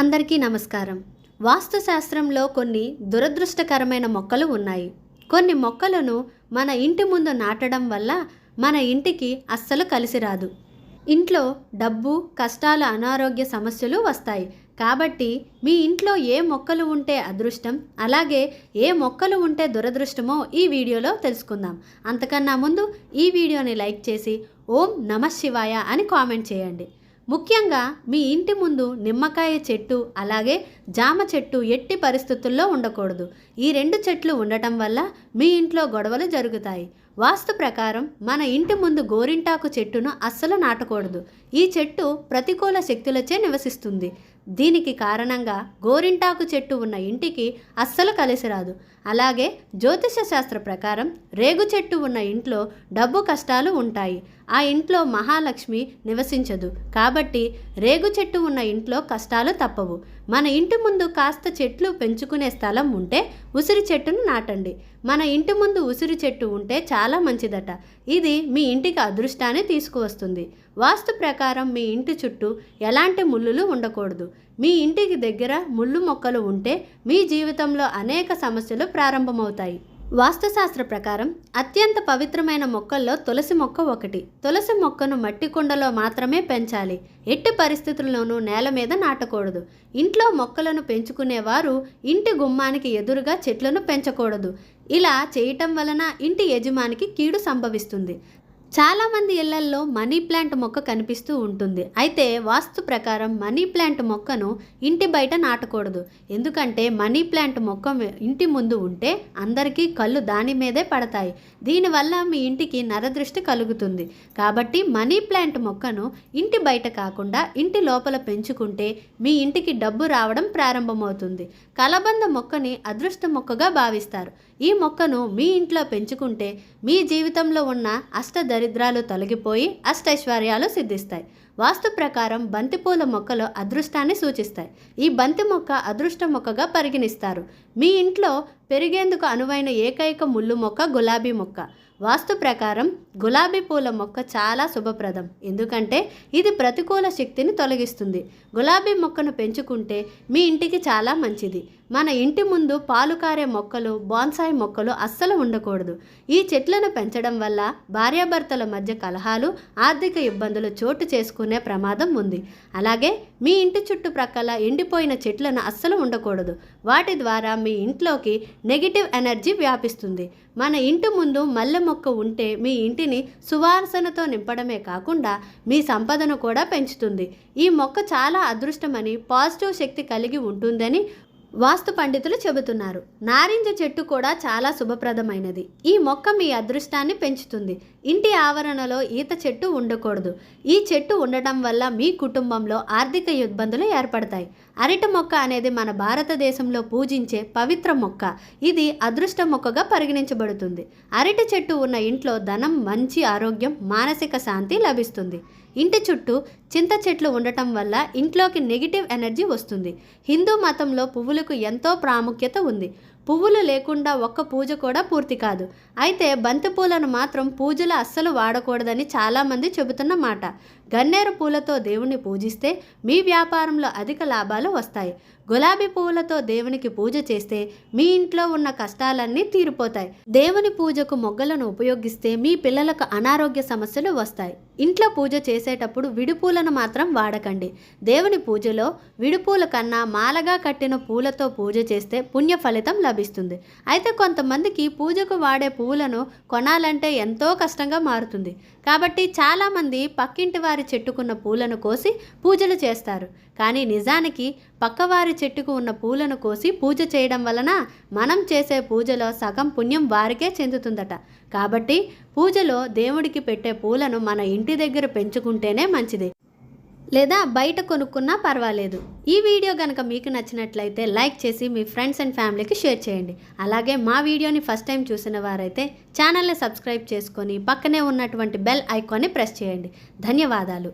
అందరికీ నమస్కారం. వాస్తుశాస్త్రంలో కొన్ని దురదృష్టకరమైన మొక్కలు ఉన్నాయి. కొన్ని మొక్కలను మన ఇంటి ముందు నాటడం వల్ల మన ఇంటికి అస్సలు కలిసి రాదు. ఇంట్లో డబ్బు కష్టాలు అనారోగ్య సమస్యలు వస్తాయి. కాబట్టి మీ ఇంట్లో ఏ మొక్కలు ఉంటే అదృష్టం అలాగే ఏ మొక్కలు ఉంటే దురదృష్టమో ఈ వీడియోలో తెలుసుకుందాం. అంతకన్నా ముందు ఈ వీడియోని లైక్ చేసి ఓం నమ శివాయ అని కామెంట్ చేయండి. ముఖ్యంగా మీ ఇంటి ముందు నిమ్మకాయ చెట్టు అలాగే జామ చెట్టు ఎట్టి పరిస్థితుల్లో ఉండకూడదు. ఈ రెండు చెట్లు ఉండటం వల్ల మీ ఇంట్లో గొడవలు జరుగుతాయి. వాస్తు ప్రకారం మన ఇంటి ముందు గోరింటాకు చెట్టును అస్సలు నాటకూడదు. ఈ చెట్టు ప్రతికూల శక్తులచే నివసిస్తుంది. దీనికి కారణంగా గోరింటాకు చెట్టు ఉన్న ఇంటికి అస్సలు కలిసి రాదు. అలాగే జ్యోతిష శాస్త్ర ప్రకారం రేగు చెట్టు ఉన్న ఇంట్లో డబ్బు కష్టాలు ఉంటాయి. ఆ ఇంట్లో మహాలక్ష్మి నివసించదు. కాబట్టి రేగు చెట్టు ఉన్న ఇంట్లో కష్టాలు తప్పవు. మన ఇంటి ముందు కాస్త చెట్లు పెంచుకునే స్థలం ఉంటే ఉసిరి చెట్టును నాటండి. మన ఇంటి ముందు ఉసిరి చెట్టు ఉంటే చాలా మంచిదట. ఇది మీ ఇంటికి అదృష్టాన్ని తీసుకువస్తుంది. వాస్తు ప్రకారం మీ ఇంటి చుట్టూ ఎలాంటి ముళ్ళులు ఉండకూడదు. మీ ఇంటికి దగ్గర ముళ్ళు మొక్కలు ఉంటే మీ జీవితంలో అనేక సమస్యలు ప్రారంభమవుతాయి. వాస్తుశాస్త్ర ప్రకారం అత్యంత పవిత్రమైన మొక్కల్లో తులసి మొక్క ఒకటి. తులసి మొక్కను మట్టి కుండలో మాత్రమే పెంచాలి. ఎట్టి పరిస్థితుల్లోనూ నేల మీద నాటకూడదు. ఇంట్లో మొక్కలను పెంచుకునేవారు ఇంటి గుమ్మానికి ఎదురుగా చెట్లను పెంచకూడదు. ఇలా చేయటం వలన ఇంటి యజమానికి కీడు సంభవిస్తుంది. చాలామంది ఇళ్ళల్లో మనీ ప్లాంట్ మొక్క కనిపిస్తూ ఉంటుంది. అయితే వాస్తు ప్రకారం మనీ ప్లాంట్ మొక్కను ఇంటి బయట నాటకూడదు. ఎందుకంటే మనీ ప్లాంట్ మొక్క ఇంటి ముందు ఉంటే అందరికీ కళ్ళు దాని మీదే పడతాయి. దీనివల్ల మీ ఇంటికి నరదృష్టి కలుగుతుంది. కాబట్టి మనీ ప్లాంట్ మొక్కను ఇంటి బయట కాకుండా ఇంటి లోపల పెంచుకుంటే మీ ఇంటికి డబ్బు రావడం ప్రారంభమవుతుంది. కలబంద మొక్కని అదృష్ట మొక్కగా భావిస్తారు. ఈ మొక్కను మీ ఇంట్లో పెంచుకుంటే మీ జీవితంలో ఉన్న అష్టదరి దరిద్రాలు తొలగిపోయి అష్టైశ్వర్యాలు సిద్ధిస్తాయి. వాస్తు ప్రకారం బంతిపూల మొక్కలు అదృష్టాన్ని సూచిస్తాయి. ఈ బంతి మొక్క అదృష్ట మొక్కగా పరిగణిస్తారు. మీ ఇంట్లో పెరిగేందుకు అనువైన ఏకైక ముళ్ళు మొక్క గులాబీ మొక్క. వాస్తు ప్రకారం గులాబీ పూల మొక్క చాలా శుభప్రదం. ఎందుకంటే ఇది ప్రతికూల శక్తిని తొలగిస్తుంది. గులాబీ మొక్కను పెంచుకుంటే మీ ఇంటికి చాలా మంచిది. మన ఇంటి ముందు పాలు కారే మొక్కలు బాన్సాయి మొక్కలు అస్సలు ఉండకూడదు. ఈ చెట్లను పెంచడం వల్ల భార్యాభర్తల మధ్య కలహాలు ఆర్థిక ఇబ్బందులు చోటు చేసుకునే ప్రమాదం ఉంది. అలాగే మీ ఇంటి చుట్టుప్రక్కల ఎండిపోయిన చెట్లను అస్సలు ఉండకూడదు. వాటి ద్వారా మీ ఇంట్లోకి నెగిటివ్ ఎనర్జీ వ్యాపిస్తుంది. మన ఇంటి ముందు మల్లె మొక్క ఉంటే మీ ఇంటిని సువాసనతో నింపడమే కాకుండా మీ సంపదను కూడా పెంచుతుంది. ఈ మొక్క చాలా అదృష్టమని పాజిటివ్ శక్తి కలిగి ఉంటుందని వాస్తు పండితులు చెబుతున్నారు. నారింజ చెట్టు కూడా చాలా శుభప్రదమైనది. ఈ మొక్క మీ అదృష్టాన్ని పెంచుతుంది. ఇంటి ఆవరణలో ఈత చెట్టు ఉండకూడదు. ఈ చెట్టు ఉండటం వల్ల మీ కుటుంబంలో ఆర్థిక ఇబ్బందులు ఏర్పడతాయి. అరటి మొక్క అనేది మన భారతదేశంలో పూజించే పవిత్ర మొక్క. ఇది అదృష్ట మొక్కగా పరిగణించబడుతుంది. అరటి చెట్టు ఉన్న ఇంట్లో ధనం మంచి ఆరోగ్యం మానసిక శాంతి లభిస్తుంది. ఇంటి చుట్టూ చింత చెట్లు ఉండటం వల్ల ఇంట్లోకి నెగిటివ్ ఎనర్జీ వస్తుంది. హిందూ మతంలో పువ్వులకు ఎంతో ప్రాముఖ్యత ఉంది. పువ్వులు లేకుండా ఒక్క పూజ కూడా పూర్తి కాదు. అయితే బంతి పూలను మాత్రం పూజలు అస్సలు వాడకూడదని చాలామంది చెబుతున్న మాట. గన్నేరు పూలతో దేవుణ్ణి పూజిస్తే మీ వ్యాపారంలో అధిక లాభాలు వస్తాయి. గులాబీ పువ్వులతో దేవునికి పూజ చేస్తే మీ ఇంట్లో ఉన్న కష్టాలన్నీ తీరిపోతాయి. దేవుని పూజకు మొగ్గలను ఉపయోగిస్తే మీ పిల్లలకు అనారోగ్య సమస్యలు వస్తాయి. ఇంట్లో పూజ చేసేటప్పుడు విడిపూలను మాత్రం వాడకండి. దేవుని పూజలో విడిపూల కన్నా మాలగా కట్టిన పూలతో పూజ చేస్తే పుణ్య ఫలితం లభిస్తుంది. అయితే కొంతమందికి పూజకు వాడే పువ్వులను కొనాలంటే ఎంతో కష్టంగా మారుతుంది. కాబట్టి చాలామంది పక్కింటి వారి చెట్టుకున్న పూలను కోసి పూజలు చేస్తారు. కానీ నిజానికి పక్కవారి చెట్టుకు ఉన్న పూలను కోసి పూజ చేయడం వలన మనం చేసే పూజలో సగం పుణ్యం వారికే చెందుతుందట. కాబట్టి పూజలో దేవుడికి పెట్టే పూలను మన ఇంటి దగ్గర పెంచుకుంటేనే మంచిది. లేదా బయట కొనుక్కున్నా పర్వాలేదు. ఈ వీడియో కనుక మీకు నచ్చినట్లయితే లైక్ చేసి మీ ఫ్రెండ్స్ అండ్ ఫ్యామిలీకి షేర్ చేయండి. అలాగే మా వీడియోని ఫస్ట్ టైం చూసిన వారైతే ఛానల్ని సబ్స్క్రైబ్ చేసుకొని పక్కనే ఉన్నటువంటి బెల్ ఐకాన్ని ప్రెస్ చేయండి. ధన్యవాదాలు.